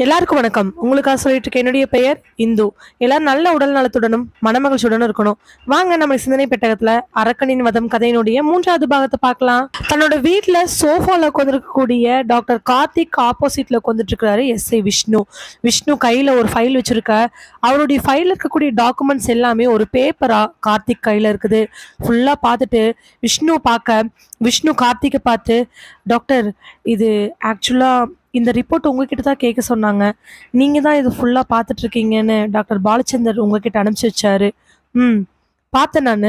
எல்லாருக்கும் வணக்கம். உங்களுக்காக சொல்லிட்டு இருக்க என்னுடைய பெயர் இந்து. எல்லாரும் நல்ல உடல் நலத்துடனும் மனமகிழ்ச்சியுடனும் இருக்கணும். வாங்க நம்ம சிந்தனை பெட்டகத்துல அரக்கனின் வதம் கதையினுடைய மூன்றாவது பாகத்தை பார்க்கலாம். தன்னோட வீட்டுல சோஃபால உட்காந்துருக்கக்கூடிய டாக்டர் கார்த்திக் ஆப்போசிட்ல உட்காந்துட்டு இருக்கிறாரு எஸ். ஏ. விஷ்ணு. விஷ்ணு கையில ஒரு ஃபைல் வச்சிருக்க அவருடைய ஃபைல்ல இருக்கக்கூடிய டாக்குமெண்ட்ஸ் எல்லாமே ஒரு பேப்பரா கார்த்திக் கையில இருக்குது. ஃபுல்லா பார்த்துட்டு விஷ்ணு பார்க்க விஷ்ணு கார்த்திகை பார்த்து டாக்டர் இது ஆக்சுவலாக இந்த ரிப்போர்ட் உங்ககிட்ட தான் கேட்க சொன்னாங்க. நீங்கள் தான் இது ஃபுல்லாக பார்த்துட்ருக்கீங்கன்னு டாக்டர் பாலச்சந்தர் உங்ககிட்ட அனுப்பிச்சி வச்சாரு. ம் பார்த்தேன் நான்.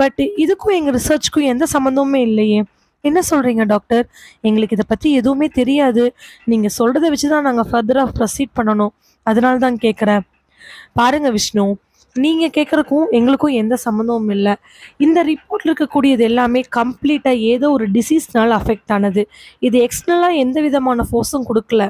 பட் இதுக்கும் எங்கள் ரிசர்ச்க்கும் எந்த சம்மந்தமுமே இல்லையே. என்ன சொல்கிறீங்க டாக்டர்? எங்களுக்கு இதை பற்றி எதுவுமே தெரியாது. நீங்கள் சொல்கிறத வச்சு தான் நாங்கள் ஃபர்தராக ப்ரொசீட் பண்ணணும். அதனால தான் கேட்குறேன் பாருங்கள் விஷ்ணு நீங்கள் கேட்குறக்கும் எங்களுக்கும் எந்த சம்மந்தமும் இல்லை. இந்த ரிப்போர்ட்டில் இருக்கக்கூடியது எல்லாமே கம்ப்ளீட்டாக ஏதோ ஒரு டிசீஸ்னால அஃபெக்ட் ஆனது. இது எக்ஸ்டர்னலாக எந்த விதமான ஃபோர்ஸும் கொடுக்கல.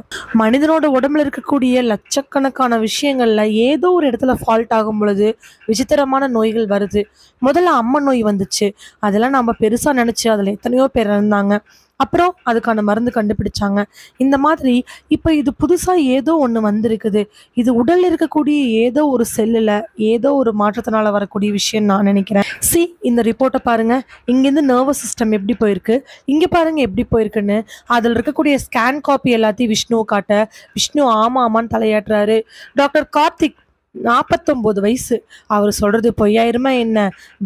மனிதனோட உடம்புல இருக்கக்கூடிய லட்சக்கணக்கான விஷயங்களில் ஏதோ ஒரு இடத்துல ஃபால்ட் ஆகும் பொழுது விசித்திரமான நோய்கள் வருது. முதல்ல அம்மன் நோய் வந்துச்சு. அதெல்லாம் நம்ம பெருசாக நினச்சி அதில் எத்தனையோ பேர் இருந்தாங்க அப்புறம் அதுக்கான மருந்து கண்டுபிடிச்சாங்க. இந்த மாதிரி இப்போ இது புதுசாக ஏதோ ஒன்று வந்திருக்குது. இது உடலில் இருக்கக்கூடிய ஏதோ ஒரு செல்லில் ஏதோ ஒரு மாற்றத்தினால வரக்கூடிய விஷயம் நான் நினைக்கிறேன். சி இந்த ரிப்போர்ட்டை பாருங்க. இங்கேருந்து நர்வஸ் சிஸ்டம் எப்படி போயிருக்கு? இங்கே பாருங்க எப்படி போயிருக்குன்னு. அதில் இருக்கக்கூடிய ஸ்கேன் காப்பி எல்லாத்தையும் விஷ்ணுவை காட்ட விஷ்ணு ஆமா ஆமான்னு தலையாட்டுறாரு. டாக்டர் கார்த்திக் நாற்பத்தொம்போது வயசு. அவர் சொல்றது பொய்யாயிருமா என்ன?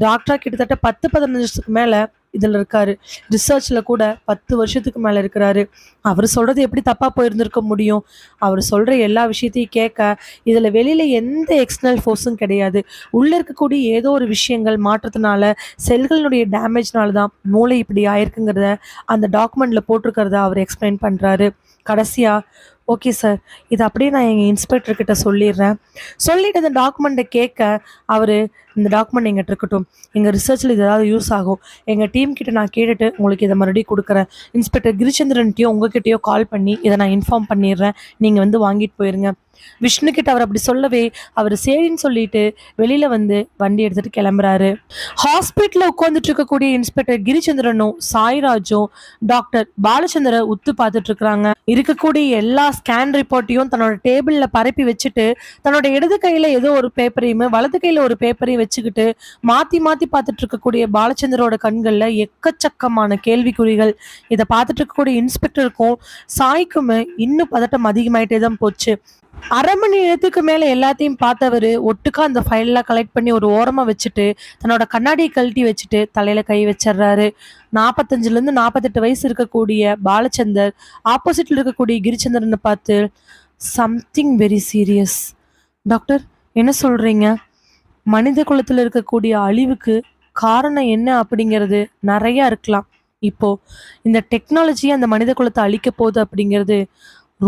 டாக்டரா கிட்டத்தட்ட பத்து பதினஞ்சுக்கு மேலே இதில் இருக்காரு. ரிசர்ச்சில் கூட பத்து வருஷத்துக்கு மேலே இருக்கிறாரு. அவர் சொல்கிறது எப்படி தப்பாக போயிருந்திருக்க முடியும்? அவர் சொல்கிற எல்லா விஷயத்தையும் கேட்க இதில் வெளியில் எந்த எக்ஸ்டர்னல் ஃபோர்ஸும் கிடையாது. உள்ளே இருக்கக்கூடிய ஏதோ ஒரு விஷயங்கள் மாற்றத்தினால செல்களினுடைய டேமேஜ்னால தான் மூளை இப்படி ஆயிருக்குங்கிறத அந்த டாக்குமெண்ட்டில் போட்டிருக்கிறத அவர் எக்ஸ்பிளைன் பண்ணுறாரு கடைசியாக ஓகே சார் இது அப்படியே நான் எங்கள் இன்ஸ்பெக்டர்கிட்ட சொல்லிடுறேன். சொல்லிட்டு அந்த டாக்குமெண்ட்டை கேட்க அவர் இந்த டாக்குமெண்ட் எங்கிட்ட இருக்கட்டும் எங்கள் ரிசர்ச்சில் இது ஏதாவது யூஸ் ஆகும் எங்கள் டீம் கிட்ட நான் கேட்டுட்டு உங்களுக்கு இதை மறுபடியும் கொடுக்குறேன். இன்ஸ்பெக்டர் கிரிச்சந்திரன்ட்டையோ உங்ககிட்டயோ கால் பண்ணி இதை நான் இன்ஃபார்ம் பண்ணிடுறேன். நீங்கள் வந்து வாங்கிட்டு போயிருங்க. விஷ்ணு கிட்ட அவர் அப்படி சொல்லவே அவர் சரின்னு சொல்லிட்டு வெளியில வந்து வண்டி எடுத்துட்டு கிளம்புறாரு. ஹாஸ்பிட்டல்ல உட்காந்துட்டு இருக்கக்கூடிய இன்ஸ்பெக்டர் கிரிச்சந்திரனும் சாய்ராஜும் டாக்டர் பாலச்சந்திர உத்து பார்த்துட்டு இருக்கிறாங்க. இருக்கக்கூடிய எல்லா ஸ்கேன் ரிப்போர்ட்டையும் தன்னோட டேபிள்ல பரப்பி வச்சுட்டு தன்னோட இடது கையில ஏதோ ஒரு பேப்பரையும் வலது கையில ஒரு பேப்பரையும் வச்சுக்கிட்டு மாத்தி மாத்தி பார்த்துட்டு இருக்கக்கூடிய பாலச்சந்திரோட கண்கள்ல எக்கச்சக்கமான கேள்விக்குறிகள். இதை பார்த்துட்டு இருக்கக்கூடிய இன்ஸ்பெக்டருக்கும் சாய்க்குமே இன்னும் பதட்டம் அதிகமாயிட்டே தான் போச்சு. அரை மணி நேரத்துக்கு மேல எல்லாத்தையும் பார்த்தவர் ஒட்டுக்கா அந்த ஃபைல்லாம் கலெக்ட் பண்ணி ஒரு ஓரமா வச்சுட்டு தன்னோட கண்ணாடியை கழட்டி வச்சுட்டு தலையில கை வச்சிடுறாரு. நாற்பத்தஞ்சுல இருந்து நாற்பத்தெட்டு வயசு இருக்கக்கூடிய பாலச்சந்தர் ஆப்போசிட்ல இருக்கக்கூடிய கிரிச்சந்திரனை பார்த்து சம்திங் வெரி சீரியஸ் டாக்டர் என்ன சொல்றீங்க? மனித குலத்தில் இருக்கக்கூடிய அழிவுக்கு காரணம் என்ன அப்படிங்கிறது நிறையா இருக்கலாம். இப்போ இந்த டெக்னாலஜி அந்த மனித குலத்தை அழிக்க போகுது அப்படிங்கிறது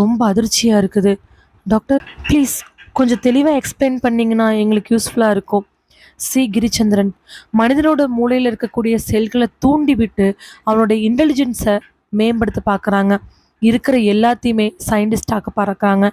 ரொம்ப அதிர்ச்சியாக இருக்குது. டாக்டர் ப்ளீஸ் கொஞ்சம் தெளிவாக எக்ஸ்பிளைன் பண்ணிங்கன்னா எங்களுக்கு யூஸ்ஃபுல்லாக இருக்கும். சி. கிரிச்சந்திரன் மனிதனோட மூளையில் இருக்கக்கூடிய செல்களை தூண்டி விட்டு அவனோட இன்டெலிஜென்ஸை மேம்படுத்த பார்க்குறாங்க. இருக்கிற எல்லாத்தையுமே சயின்டிஸ்ட் ஆக்க பார்க்குறாங்க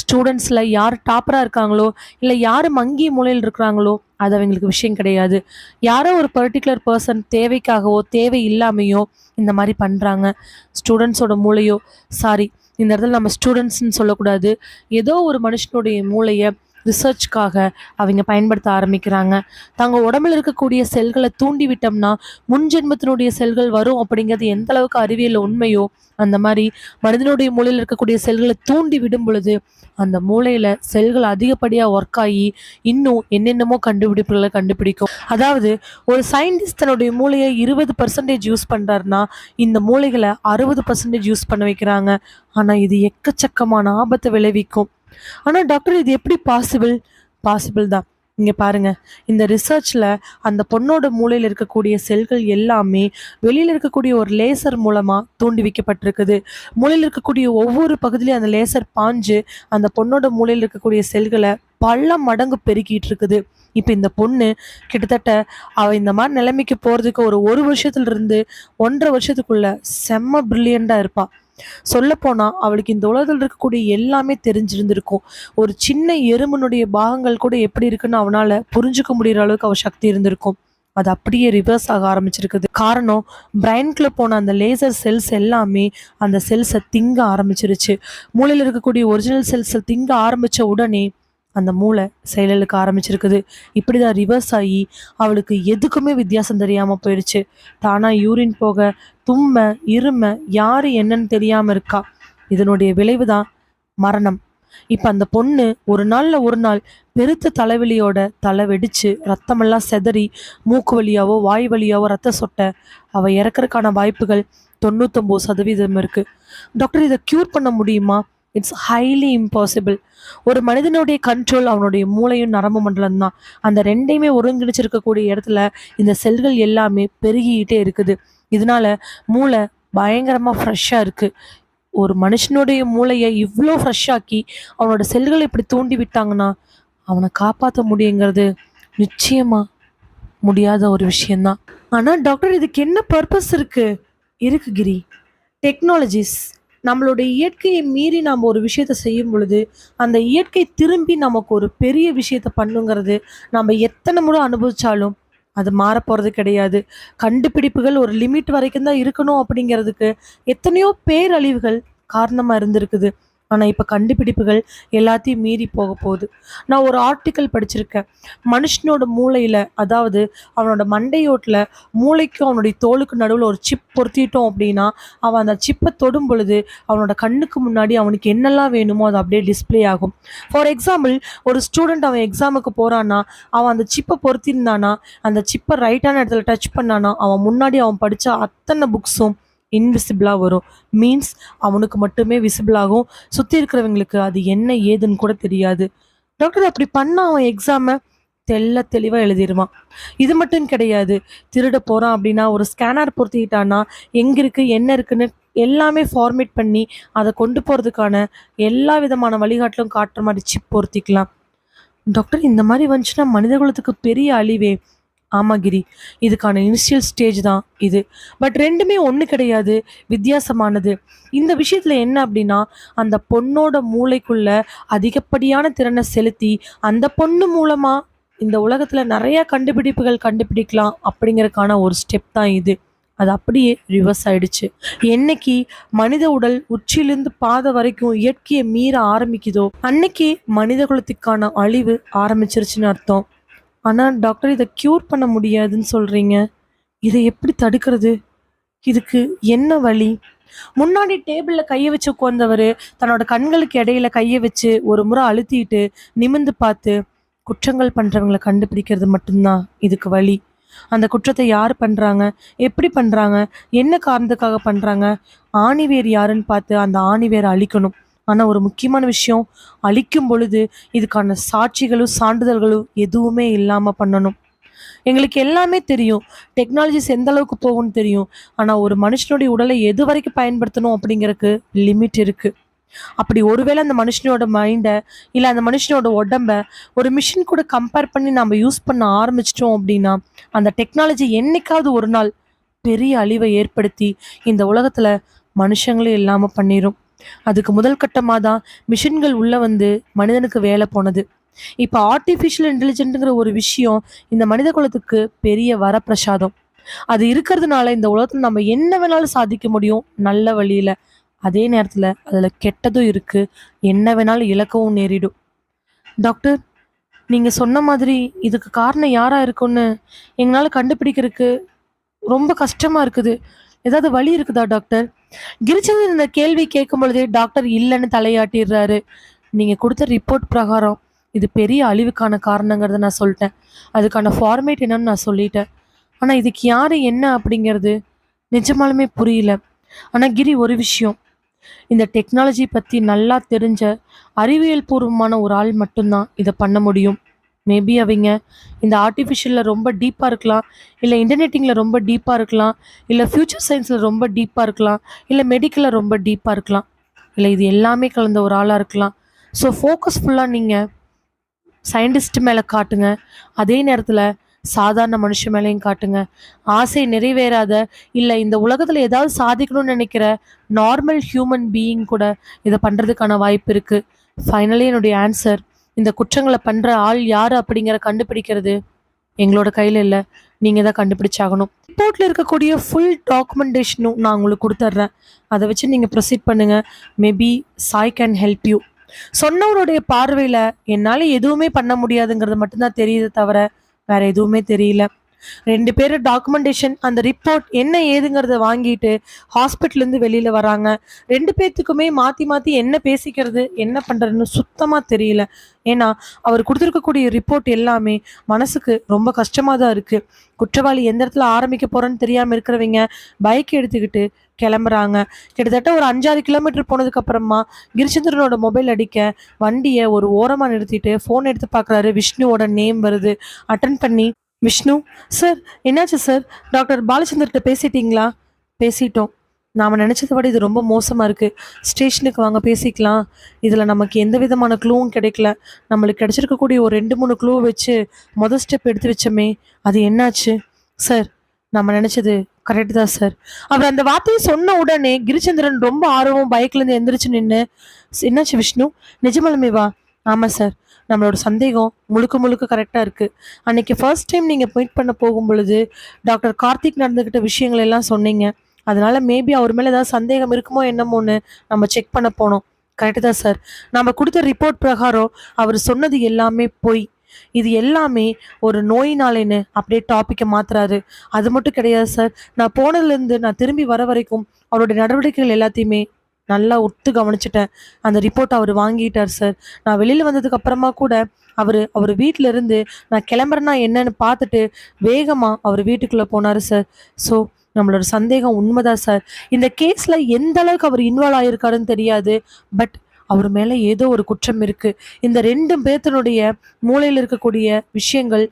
ஸ்டூடெண்ட்ஸில் யார் டாப்பராக இருக்காங்களோ இல்லை யார் மங்கி மூலையில் இருக்கிறாங்களோ அது அவங்களுக்கு விஷயம் கிடையாது. யாரோ ஒரு பர்டிகுலர் பர்சன் தேவைக்காகவோ தேவை இல்லாமையோ இந்த மாதிரி பண்ணுறாங்க ஸ்டூடெண்ட்ஸோட மூளையோ சாரி இந்த இடத்துல நம்ம ஸ்டூடெண்ட்ஸ்னு சொல்லக்கூடாது. ஏதோ ஒரு மனுஷனுடைய மூளையை ரிசர்ச்க்காக அவங்க பயன்படுத்த ஆரம்பிக்கிறாங்க. தங்க உடம்புல இருக்கக்கூடிய செல்களை தூண்டி விட்டோம்னா முன்ஜென்மத்தினுடைய செல்கள் வரும் அப்படிங்கிறது எந்த அளவுக்கு அறிவியல் உண்மையோ அந்த மாதிரி மனிதனுடைய மூளையில் இருக்கக்கூடிய செல்களை தூண்டி விடும் பொழுது அந்த மூளையில செல்கள் அதிகப்படியாக ஒர்க் ஆகி இன்னும் என்னென்னமோ கண்டுபிடிப்புகளை கண்டுபிடிக்கும். அதாவது ஒரு சயின்டிஸ்ட் தன்னுடைய மூளையை இருபது பர்சன்டேஜ் யூஸ் பண்ணுறாருன்னா இந்த மூளைகளை அறுபது பர்சன்டேஜ் யூஸ் பண்ண வைக்கிறாங்க. ஆனால் இது எக்கச்சக்கமான ஆபத்தை விளைவிக்கும். ஆனால் டாக்டர் இது எப்படி பாசிபிள் பாசிபிள் தான். இங்கே பாருங்க. இந்த ரிசர்ச்சில் அந்த பொண்ணோட மூளையில் இருக்கக்கூடிய செல்கள் எல்லாமே வெளியில் இருக்கக்கூடிய ஒரு லேசர் மூலமாக தூண்டி வைக்கப்பட்டிருக்குது. மூளையில் இருக்கக்கூடிய ஒவ்வொரு பகுதியிலையும் அந்த லேசர் பாஞ்சு அந்த பொண்ணோட மூளையில் இருக்கக்கூடிய செல்களை பல மடங்கு பெருக்கிட்டு இருக்குது. இப்போ இந்த பொண்ணு கிட்டத்தட்ட அவள் இந்த மாதிரி நிலைமைக்கு போகிறதுக்கு ஒரு ஒரு வருஷத்துல இருந்து ஒன்றரை வருஷத்துக்குள்ள செம்ம பிரில்லியண்டாக இருப்பாள் சொல்லப்போனால் அவளுக்கு இந்த உலகத்தில் இருக்கக்கூடிய எல்லாமே தெரிஞ்சிருந்திருக்கும். ஒரு சின்ன எறும்புனுடைய பாகங்கள் கூட எப்படி இருக்குன்னு அவனால் புரிஞ்சுக்க முடிகிற அளவுக்கு அவள் சக்தி இருந்திருக்கும். அது அப்படியே ரிவர்ஸ் ஆக ஆரம்பிச்சிருக்குது. காரணம் பிரைன்குள்ளே போன அந்த லேசர் செல்ஸ் எல்லாமே அந்த செல்ஸை திங்க ஆரம்பிச்சிருச்சு. மூளையில் இருக்கக்கூடிய ஒரிஜினல் செல்ஸை திங்க ஆரம்பித்த உடனே அந்த மூளை செயலுக்கு ஆரம்பிச்சிருக்குது. இப்படி தான் ரிவர்ஸ் ஆகி அவளுக்கு எதுக்குமே வித்தியாசம் தெரியாமல் போயிடுச்சு. தானாக யூரின் போக தும்ம இரும யார் என்னன்னு தெரியாமல் இருக்கா? இதனுடைய விளைவு தான் மரணம். இப்போ அந்த பொண்ணு ஒரு நாளில் ஒரு நாள் பெருத்த தலைவலியோட தலை வெடிச்சு ரத்தமெல்லாம் செதறி மூக்கு வழியாவோ வாய் வழியாவோ ரத்த சொட்ட அவள் இறக்கறதுக்கான வாய்ப்புகள் தொண்ணூத்தொம்பது சதவீதம் இருக்குது டாக்டர் இதை க்யூர் பண்ண முடியுமா? இட்ஸ் ஹைலி இம்பாசிபிள் ஒரு மனிதனுடைய கண்ட்ரோல் அவனுடைய மூளையும் நரம்பு மண்டலம் தான். அந்த ரெண்டையுமே ஒருங்கிணைச்சிருக்கக்கூடிய இடத்துல இந்த செல்கள் எல்லாமே பெருகிக்கிட்டே இருக்குது. இதனால மூளை பயங்கரமாக ஃப்ரெஷ்ஷாக இருக்குது ஒரு மனுஷனுடைய மூளையை இவ்வளோ ஃப்ரெஷ்ஷாக்கி அவனோட செல்களை இப்படி தூண்டி விட்டாங்கன்னா அவனை காப்பாற்ற முடியுங்கிறது நிச்சயமா முடியாத ஒரு விஷயந்தான் ஆனால் டாக்டர் இதுக்கு என்ன பர்பஸ் இருக்கு? இருக்கு கிரி. டெக்னாலஜிஸ் நம்மளுடைய இயற்கையை மீறி நாம் ஒரு விஷயத்தை செய்யும் பொழுது அந்த இயற்கை திரும்பி நமக்கு ஒரு பெரிய விஷயத்தை பண்ணுங்கிறது நம்ம எத்தனை முறை அனுபவித்தாலும் அது மாறப்போகிறது கிடையாது. கண்டுபிடிப்புகள் ஒரு லிமிட் வரைக்கும் தான் இருக்கணும் அப்படிங்கிறதுக்கு எத்தனையோ பேரழிவுகள் காரணமாக இருந்திருக்குது. ஆனால் இப்போ கண்டுபிடிப்புகள் எல்லாத்தையும் மீறி போக போகுது. நான் ஒரு ஆர்டிக்கல் படிச்சிருக்கேன். மனுஷனோட மூளையில் அதாவது அவனோட மண்டையோட்டில் மூளைக்கும் அவனுடைய தோலுக்கு நடுவில் ஒரு சிப் பொருத்திட்டோம் அப்படின்னா அவன் அந்த சிப்பை தொடும் பொழுது அவனோட கண்ணுக்கு முன்னாடி அவனுக்கு என்னெல்லாம் வேணுமோ அது அப்படியே டிஸ்ப்ளே ஆகும். ஃபார் எக்ஸாம்பிள் ஒரு ஸ்டூடெண்ட் அவன் எக்ஸாமுக்கு போகிறான்னா அவன் அந்த சிப்பை பொருத்திருந்தானா அந்த சிப்பை ரைட்டான இடத்துல டச் பண்ணானா அவன் முன்னாடி அவன் படித்த அத்தனை புக்ஸும் இன்விசிபிளாக வரும். மீன்ஸ் அவனுக்கு மட்டுமே விசிபிள் ஆகும். சுற்றி இருக்கிறவங்களுக்கு அது என்ன ஏதுன்னு கூட தெரியாது. டாக்டர் அப்படி பண்ணால் அவன் எக்ஸாமை தெள்ள தெளிவாக எழுதிடுவான் இது மட்டும் கிடையாது. திருட போகிறான் அப்படின்னா ஒரு ஸ்கேனர் பொருத்திக்கிட்டான்னா எங்கே இருக்குது என்ன இருக்குன்னு எல்லாமே ஃபார்மேட் பண்ணி அதை கொண்டு போகிறதுக்கான எல்லா விதமான வழிகாட்டிலும் காட்டுற மாதிரி சிப் பொருத்திக்கலாம். டாக்டர் இந்த மாதிரி வந்துச்சுன்னா மனித குலத்துக்கு பெரிய அழிவே. ஆமாம் கிரி. இதுக்கான இனிஷியல் ஸ்டேஜ் தான் இது. பட் ரெண்டுமே ஒன்று கிடையாது. வித்தியாசமானது. இந்த விஷயத்தில் என்ன அப்படின்னா அந்த பொண்ணோட மூளைக்குள்ள அதிகப்படியான திறனை செலுத்தி அந்த பொண்ணு மூலமாக இந்த உலகத்தில் நிறையா கண்டுபிடிப்புகள் கண்டுபிடிக்கலாம் அப்படிங்கிறதுக்கான ஒரு ஸ்டெப் தான் இது. அது அப்படியே ரிவர்ஸ் ஆயிடுச்சு. என்னைக்கு மனித உடல் உச்சியிலிருந்து பாதை வரைக்கும் இயற்கையை மீற ஆரம்பிக்குதோ அன்னைக்கு மனித குலத்துக்கான அழிவு ஆரம்பிச்சிருச்சுன்னு அர்த்தம். ஆனால் டாக்டர் இதை க்யூர் பண்ண முடியாதுன்னு சொல்கிறீங்க இதை எப்படி தடுக்கிறது? இதுக்கு என்ன வழி? முன்னாடி டேபிளில் கையை வச்சு உட்கார்ந்தவர் தன்னோட கண்களுக்கு இடையில கையை வச்சு ஒரு முறை அழுத்திட்டு நிமிந்து பார்த்து குற்றங்கள் பண்ணுறவங்களை கண்டுபிடிக்கிறது மட்டும்தான் இதுக்கு வழி. அந்த குற்றத்தை யார் பண்ணுறாங்க எப்படி பண்ணுறாங்க என்ன காரணத்துக்காக பண்ணுறாங்க ஆணிவேர் யாருன்னு பார்த்து அந்த ஆணிவேரை அழிக்கணும். ஆனால் ஒரு முக்கியமான விஷயம் அழிக்கும் பொழுது இதுக்கான சாட்சிகளும் சான்றிதழ்களும் எதுவுமே இல்லாமல் பண்ணணும். எங்களுக்கு எல்லாமே தெரியும். டெக்னாலஜிஸ் எந்த அளவுக்கு போகும்னு தெரியும். ஆனால் ஒரு மனுஷனுடைய உடலை எது வரைக்கும் பயன்படுத்தணும் அப்படிங்கிறதுக்கு லிமிட் இருக்குது அப்படி ஒருவேளை அந்த மனுஷனோட மைண்டை இல்லை அந்த மனுஷனோட உடம்ப ஒரு மிஷின் கூட கம்பேர் பண்ணி நம்ம யூஸ் பண்ண ஆரம்பிச்சிட்டோம் அப்படின்னா அந்த டெக்னாலஜி என்னைக்காவது ஒரு நாள் பெரிய அழிவை ஏற்படுத்தி இந்த உலகத்தில் மனுஷங்களே இல்லாமல் பண்ணிடும் அதுக்கு முதல் கட்டமாக தான் மிஷின்கள் உள்ளே வந்து மனிதனுக்கு வேலை போனது. இப்போ ஆர்டிஃபிஷியல் இன்டெலிஜென்ட்டுங்கிற ஒரு விஷயம் இந்த மனித குலத்துக்கு பெரிய வரப்பிரசாதம். அது இருக்கிறதுனால இந்த உலகத்தில் நம்ம என்ன வேணாலும் சாதிக்க முடியும். நல்ல வழியில். அதே நேரத்தில் அதில் கெட்டதும் இருக்குது என்ன வேணாலும் இழக்கவும் நேரிடும். டாக்டர் நீங்கள் சொன்ன மாதிரி இதுக்கு காரணம் யாராக இருக்கும்னு எங்களால் கண்டுபிடிக்கிறதுக்கு ரொம்ப கஷ்டமாக இருக்குது. ஏதாவது வழி இருக்குதா டாக்டர்? கிரிச்சந்திரன் இந்த கேள்வி கேட்கும் பொழுது டாக்டர் இல்லைன்னு தலையாட்டிடுறாரு. நீங்கள் கொடுத்த ரிப்போர்ட் பிரகாரம் இது பெரிய அழிவுக்கான காரணங்கிறத நான் சொல்லிட்டேன். அதுக்கான ஃபார்மேட் என்னன்னு நான் சொல்லிட்டேன். ஆனால் இதுக்கு யார் என்ன அப்படிங்கிறது நிஜமாலுமே புரியல. ஆனால் கிரி ஒரு விஷயம். இந்த டெக்னாலஜி பற்றி நல்லா தெரிஞ்ச அறிவியல் பூர்வமான ஒரு ஆள் மட்டும்தான் இதை பண்ண முடியும். மேபி அவங்க இந்த ஆர்டிஃபிஷியலில் ரொம்ப டீப்பாக இருக்கலாம் இல்லை இன்டர்நெட்டிங்கில் ரொம்ப டீப்பாக இருக்கலாம் இல்லை ஃப்யூச்சர் சயின்ஸில் ரொம்ப டீப்பாக இருக்கலாம் இல்லை மெடிக்கலில் ரொம்ப டீப்பாக இருக்கலாம். இல்லை இது எல்லாமே கலந்த ஒரு ஆளாக இருக்கலாம். ஸோ ஃபோக்கஸ் ஃபுல்லாக நீங்கள் சயின்டிஸ்ட் மேலே காட்டுங்க. அதே நேரத்தில் சாதாரண மனுஷன் மேலேயும் காட்டுங்க. ஆசை நிறைவேறாத இல்லை இந்த உலகத்தில் ஏதாவது சாதிக்கணும்னு நினைக்கிற நார்மல் ஹியூமன் பீயிங் கூட இதை பண்ணுறதுக்கான வாய்ப்பு இருக்குது ஃபைனலி என்னுடைய ஆன்சர் இந்த குற்றங்களை பண்ணுற ஆள் யார் அப்படிங்கிற கண்டுபிடிக்கிறது எங்களோட கையில் இல்லை. நீங்கள் தான் கண்டுபிடிச்சாகணும். ரிப்போர்ட்டில் இருக்கக்கூடிய ஃபுல் டாக்குமெண்டேஷனும் நான் உங்களுக்கு கொடுத்துட்றேன் அதை வச்சு நீங்கள் ப்ரொசீட் பண்ணுங்கள் maybe Sai can help you சொன்னவருடைய பார்வையில் என்னால் எதுவுமே பண்ண முடியாதுங்கிறது மட்டும்தான் தெரியுது தவிர வேற எதுவுமே தெரியல. ரெண்டு பேரும் டாக்குமெண்டேஷன் அந்த ரிப்போர்ட் என்ன ஏதுங்கிறத வாங்கிட்டு ஹாஸ்பிட்டல்லேருந்து வெளியில் வராங்க. ரெண்டு பேர்த்துக்குமே மாற்றி மாற்றி என்ன பேசிக்கிறது என்ன பண்ணுறதுன்னு சுத்தமாக தெரியல. ஏன்னா அவர் கொடுத்துருக்கக்கூடிய ரிப்போர்ட் எல்லாமே மனசுக்கு ரொம்ப கஷ்டமாக தான் இருக்குது குற்றவாளி எந்த இடத்துல ஆரம்பிக்க போகிறேன்னு தெரியாமல் இருக்கிறவங்க பைக் எடுத்துக்கிட்டு கிளம்புறாங்க. கிட்டத்தட்ட ஒரு அஞ்சாறு கிலோமீட்டர் போனதுக்கு அப்புறமா கிரிச்சந்திரனோட மொபைல் அடிக்க வண்டியை ஒரு ஓரமாக நிறுத்திட்டு ஃபோன் எடுத்து பார்க்குறாரு. விஷ்ணுவோட நேம் வருது. அட்டன் பண்ணி விஷ்ணு சார் என்னாச்சு சார்? டாக்டர் பாலச்சந்தர்கிட்ட பேசிட்டீங்களா? பேசிட்டோம். நாம் நினச்சதை விட இது ரொம்ப மோசமாக இருக்குது ஸ்டேஷனுக்கு வாங்க பேசிக்கலாம். இதில் நமக்கு எந்த விதமான க்ளூவும் கிடைக்கல. நம்மளுக்கு கிடச்சிருக்கக்கூடிய ஒரு ரெண்டு மூணு க்ளூ வச்சு மொதல் ஸ்டெப் எடுத்து வச்சோமே அது என்னாச்சு? சார் நம்ம நினச்சது கரெக்ட் தான் சார். அவர் அந்த வார்த்தையை சொன்ன உடனே கிரிச்சந்திரன் ரொம்ப ஆர்வம் பைக்லேருந்து எந்திரிச்சு நின்று என்னாச்சு விஷ்ணு? நிஜமாலுமே வா ஆமாம் சார் நம்மளோட சந்தேகம் முழுக்க முழுக்க கரெக்டாக இருக்குது அன்னைக்கு ஃபர்ஸ்ட் டைம் நீங்கள் மீட் பண்ண போகும் பொழுது டாக்டர் கார்த்திக் நடந்துக்கிட்ட விஷயங்கள் எல்லாம் சொன்னீங்க. அதனால மேபி அவர் மேலே ஏதாவது சந்தேகம் இருக்குமோ என்னமோன்னு நம்ம செக் பண்ண போனோம். கரெக்டு தான் சார் நம்ம கொடுத்த ரிப்போர்ட் பிரகாரம் அவர் சொன்னது எல்லாமே பொய். இது எல்லாமே ஒரு நோயினாலேன்னு அப்படியே டாப்பிக்கை மாத்துறாரு. அது மட்டும் கிடையாது சார் நான் போனதுலேருந்து நான் திரும்பி வர வரைக்கும் அவருடைய நடவடிக்கைகள் எல்லாத்தையுமே நல்லா ஒத்து கவனிச்சிட்டேன். அந்த ரிப்போர்ட் அவர் வாங்கிட்டார் சார் நான் வெளியில் வந்ததுக்கு அப்புறமா கூட அவர் அவர் வீட்டில் இருந்து நான் கிளம்புறேன்னா என்னன்னு பார்த்துட்டு வேகமாக அவர் வீட்டுக்குள்ளே போனார் சார் ஸோ நம்மளோட சந்தேகம் உண்மைதான் சார் இந்த கேஸில் எந்த அளவுக்கு அவர் இன்வால்வ் ஆகியிருக்காருன்னு தெரியாது. பட் அவர் மேலே ஏதோ ஒரு குற்றம் இருக்குது இந்த ரெண்டு பேர்த்தனுடைய மூளையில் இருக்கக்கூடிய விஷயங்கள்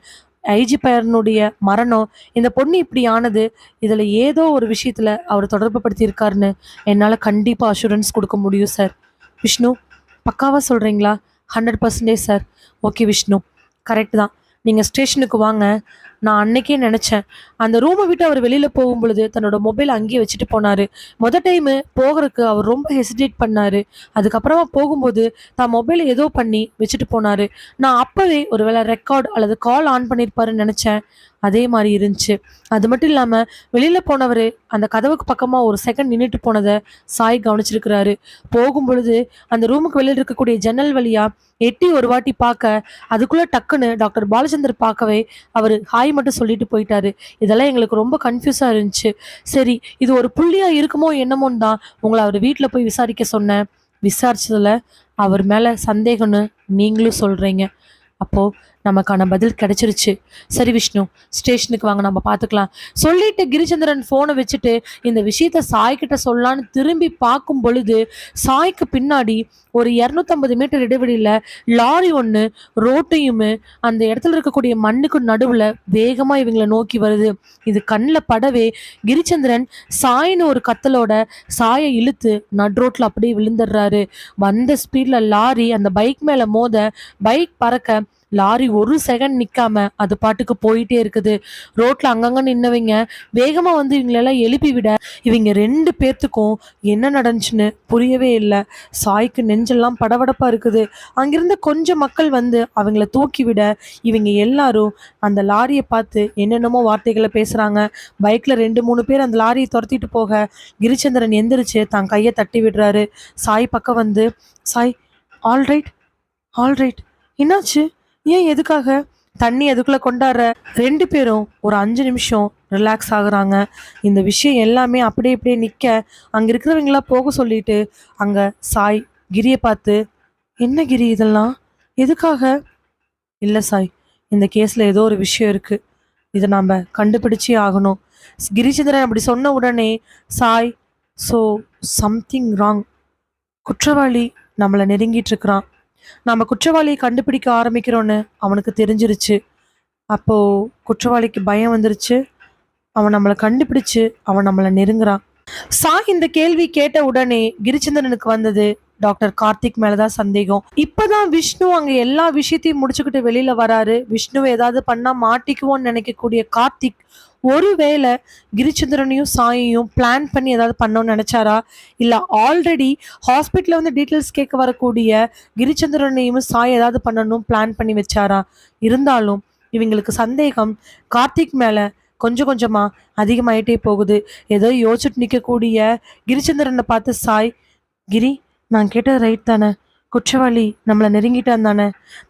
ஐஜி பையனுடைய மரணம் இந்த பொண்ணு இப்படி ஆனது இதில் ஏதோ ஒரு விஷயத்தில் அவர் தொடர்பு படுத்தியிருக்காருன்னு என்னால் கண்டிப்பாக அஷூரன்ஸ் கொடுக்க முடியும் சார் விஷ்ணு பக்காவாக சொல்கிறீங்களா hundred percentage sir okay Vishnu. Correct தான். நீங்கள் ஸ்டேஷனுக்கு வாங்க. நான் அன்னைக்கே நினச்சேன். அந்த ரூமை விட்டு அவர் வெளியில் போகும் பொழுது தன்னோட மொபைல் அங்கேயே வச்சுட்டு போனார். முத டைமு போகிறதுக்கு அவர் ரொம்ப ஹெசிடேட் பண்ணார். அதுக்கப்புறமா போகும்போது தான் மொபைலை ஏதோ பண்ணி வச்சுட்டு போனார். நான் அப்போவே ஒருவேளை ரெக்கார்ட் அல்லது கால் ஆன் பண்ணியிருப்பாருன்னு நினச்சேன். அதே மாதிரி இருந்துச்சு. அது மட்டும் இல்லாமல் வெளியில் போனவர் அந்த கதவுக்கு பக்கமாக ஒரு செகண்ட் நின்றுட்டு போனதை சாய் கவனிச்சிருக்கிறாரு. போகும் பொழுது அந்த ரூமுக்கு வெளியில் இருக்கக்கூடிய ஜன்னல் வழியாக எட்டி ஒரு வாட்டி பார்க்க அதுக்குள்ளே டக்குன்னு டாக்டர் பாலச்சந்தர் பார்க்கவே அவர் ஹாய் மட்டும் சொல்லிட்டு போயிட்டாரு. இதெல்லாம் எங்களுக்கு ரொம்ப கன்ஃபியூஸாக இருந்துச்சு. சரி இது ஒரு புள்ளியாக இருக்குமோ என்னமோன்னு தான் உங்களை அவர் வீட்டில் போய் விசாரிக்க சொன்னேன். விசாரிச்சதில் அவர் மேலே சந்தேகம்னு நீங்களும் சொல்கிறீங்க அப்போது நமக்கான பதில் கிடைச்சிருச்சு. சரி விஷ்ணு ஸ்டேஷனுக்கு வாங்க நம்ம பார்த்துக்கலாம் சொல்லிட்டு கிரிச்சந்திரன் ஃபோனை வச்சுட்டு இந்த விஷயத்த சாய்கிட்ட சொல்லலான்னு திரும்பி பார்க்கும் பொழுது சாய்க்கு பின்னாடி ஒரு இரநூத்தம்பது மீட்டர் இடைவெளியில் லாரி ஒன்று ரோட்டையும் அந்த இடத்துல இருக்கக்கூடிய மண்ணுக்கு நடுவில் வேகமாக இவங்களை நோக்கி வருது. இது கண்ணில் படவே கிரிச்சந்திரன் சாயின்னு ஒரு கத்தலோட சாயை இழுத்து நட்ரோட்டில் அப்படியே விழுந்துடுறாரு. வந்த ஸ்பீடில் லாரி அந்த பைக் மேலே மோத பைக் பறக்க லாரி ஒரு செகண்ட் நிக்காம அது பாட்டுக்கு போயிட்டே இருக்குது. ரோட்ல அங்கங்க நின்னவங்க வேகமா வந்து இவங்களெல்லாம் எழுப்பி விட இவங்க ரெண்டு பேர்த்துக்கும் என்ன நடந்துச்சுன்னு புரியவே இல்லை. சாய்க்கு நெஞ்செல்லாம் படபடப்பா இருக்குது. அங்கிருந்த கொஞ்சம் மக்கள் வந்து அவங்கள தூக்கி விட இவங்க எல்லாரும் அந்த லாரியை பார்த்து என்னென்னமோ வார்த்தைகளை பேசுறாங்க. பைக்ல ரெண்டு மூணு பேர் அந்த லாரியை துரத்திட்டு போக கிரிச்சந்திரன் எந்திரிச்சு தான் கையை தட்டி விடுறாரு. சாய் பக்கம் வந்து சாய் ஆல்ரைட் ஆல்ரைட் என்னாச்சு? ஏன் எதுக்காக? தண்ணி அதுக்குள்ள கொண்டாடுற? ரெண்டு பேரும் ஒரு அஞ்சு நிமிஷம் ரிலாக்ஸ் ஆகுறாங்க. இந்த விஷயம் எல்லாமே அப்படியே அப்படியே நிற்க அங்கே இருக்கிறவங்களா போக சொல்லிட்டு அங்கே சாய் கிரியை பார்த்து என்ன கிரி இதெல்லாம்? எதுக்காக? இல்லை சாய் இந்த கேஸில் ஏதோ ஒரு விஷயம் இருக்குது இதை நாம் கண்டுபிடிச்சே ஆகணும். கிரிச்சந்திரன் அப்படி சொன்ன உடனே சாய் ஸோ சம்திங் ராங் குற்றவாளி நம்மளை நெருங்கிட்டு இருக்கிறான். நம்ம குற்றவாளியை கண்டுபிடிக்க ஆரம்பிக்கிறோன்னு அவனுக்கு தெரிஞ்சிருச்சு. அப்போ குற்றவாளிக்கு பயம் வந்துருச்சு. அவன் நம்மளை கண்டுபிடிச்சு அவன் நம்மளை நெருங்குறான். சா இந்த கேள்வி கேட்ட உடனே கிரிச்சந்திரனுக்கு வந்தது டாக்டர் கார்த்திக் மேலதான் சந்தேகம். இப்பதான் விஷ்ணு அங்க எல்லா விஷயத்தையும் முடிச்சுக்கிட்டு வெளியில வராரு. விஷ்ணுவை ஏதாவது பண்ணா மாட்டிக்குவோன்னு நினைக்கக்கூடிய கார்த்திக் ஒருவேளை கிரிச்சந்திரனையும் சாயையும் பிளான் பண்ணி ஏதாவது பண்ணணும்னு நினச்சாரா? இல்லை ஆல்ரெடி ஹாஸ்பிட்டலில் வந்து டீட்டெயில்ஸ் கேட்க வரக்கூடிய கிரிச்சந்திரனையும் சாய் ஏதாவது பண்ணணும் பிளான் பண்ணி வச்சாரா? இருந்தாலும் இவங்களுக்கு சந்தேகம் கார்த்திக் மேலே கொஞ்சம் கொஞ்சமாக அதிகமாயிட்டே போகுது. ஏதோ யோசிச்சுட்டு நிற்கக்கூடிய கிரிச்சந்திரனை பார்த்து சாய் கிரி நான் கேட்டது ரைட் தானே? குற்றவாளி நம்மளை நெருங்கிட்டான் தானே?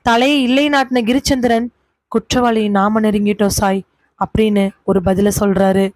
தலையை இல்லை நாட்டின கிரிச்சந்திரன் குற்றவாளி நாம நெருங்கிட்டோம் சாய். அப்படின்னு ஒரு பதில சொல்றாரு.